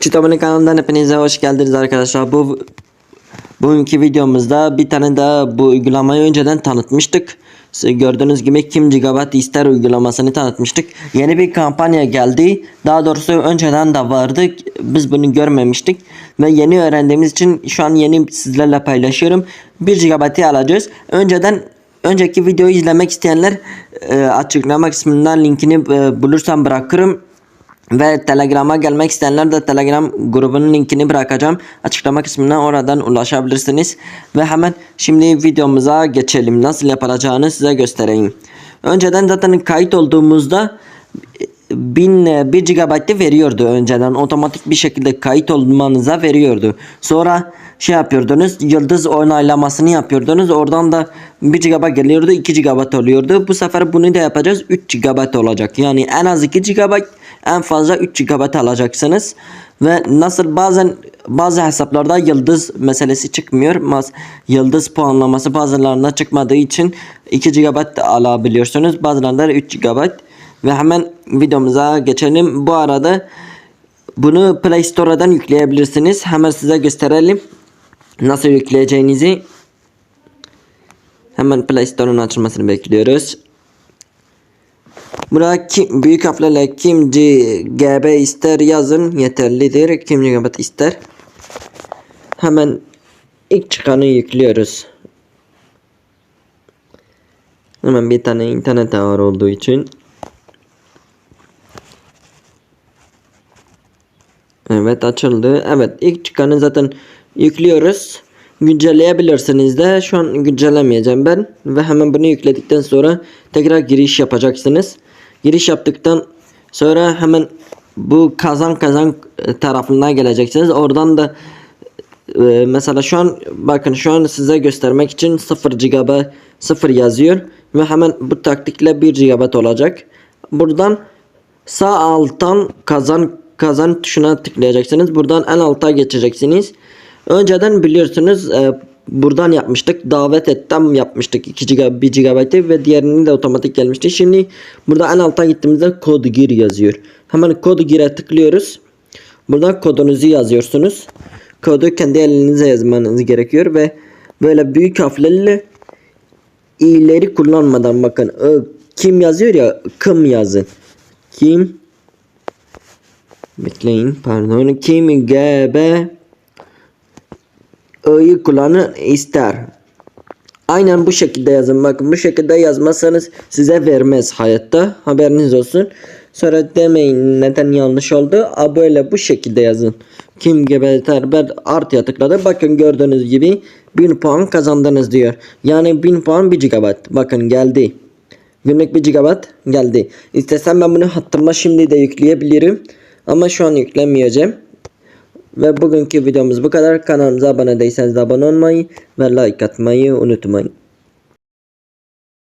Çitomani kanalından hepinize hoş geldiniz arkadaşlar. Bu bugünkü videomuzda bir tane daha bu uygulamayı önceden tanıtmıştık. Siz Gördüğünüz gibi Kim Gigabyte ister uygulamasını tanıtmıştık. Yeni bir kampanya geldi. Daha doğrusu önceden de vardı. Biz bunu görmemiştik. Ve yeni öğrendiğimiz için şu an yeni sizlerle paylaşıyorum. 1 GB'ı alacağız. Önceden önceki videoyu izlemek isteyenler e, açıklama kısmından linkini e, bulursam bırakırım. Ve Telegram'a gelmek isteyenler de Telegram grubunun linkini bırakacağım. Açıklama kısmına oradan ulaşabilirsiniz. Ve hemen şimdi videomuza geçelim. Nasıl yapılacağını size göstereyim. Önceden zaten kayıt olduğumuzda 1000 e, 1 GB'ı veriyordu önceden otomatik bir şekilde kayıt olmanıza veriyordu. Sonra şey yapıyordunuz yıldız onaylamasını yapıyordunuz oradan da 1 GB geliyordu 2 GB oluyordu. Bu sefer bunu da yapacağız 3 GB olacak. Yani en az 2 GB en fazla 3 GB alacaksınız. Ve nasıl bazen bazı hesaplarda yıldız meselesi çıkmıyor. Yıldız puanlaması bazılarında çıkmadığı için 2 GB alabiliyorsunuz. Bazılarında 3 GB. Ve hemen videomuza geçelim. Bu arada bunu Play Store'dan yükleyebilirsiniz. Hemen size gösterelim. Nasıl yükleyeceğinizi. Hemen Play Store'un açılmasını bekliyoruz. Buraya kim, büyük harflerle kimci GB ister yazın yeterlidir. Kimci GB ister. Hemen ilk çıkanı yüklüyoruz. Hemen bir tane internet ağır olduğu için. Evet açıldı. Evet ilk çıkanı zaten yüklüyoruz. Güncelleyebilirsiniz de şu an güncellemeyeceğim ben. Ve hemen bunu yükledikten sonra tekrar giriş yapacaksınız. Giriş yaptıktan sonra hemen bu kazan kazan tarafına geleceksiniz. Oradan da e, mesela şu an bakın şu an size göstermek için 0 GB 0 yazıyor. Ve hemen bu taktikle 1 GB olacak. Buradan sağ alttan kazan kazan tuşuna tıklayacaksınız. Buradan en alta geçeceksiniz. Önceden biliyorsunuz e, buradan yapmıştık. Davet ettim yapmıştık 2 GB 1 GB ve diğerinin de otomatik gelmişti. Şimdi burada en alta gittiğimizde kod gir yazıyor. Hemen kod gir'e tıklıyoruz. Buradan kodunuzu yazıyorsunuz. Kodu kendi elinize yazmanız gerekiyor ve böyle büyük harflerle ileri kullanmadan bakın kim yazıyor ya kım yazın. Kim Bekleyin pardon. Kim GB I'yi kullanın ister. Aynen bu şekilde yazın. Bakın bu şekilde yazmazsanız size vermez hayatta. Haberiniz olsun. Sonra demeyin neden yanlış oldu. A böyle bu şekilde yazın. Kim GB terber artıya tıkladı. Bakın gördüğünüz gibi 1000 puan kazandınız diyor. Yani 1000 puan 1 GB. Bakın geldi. Günlük 1 GB geldi. İstesem ben bunu hatırıma şimdi de yükleyebilirim. Ama şu an yüklemeyeceğim. Ve bugünkü videomuz bu kadar. Kanalımıza abone değilseniz de abone olmayı ve like atmayı unutmayın.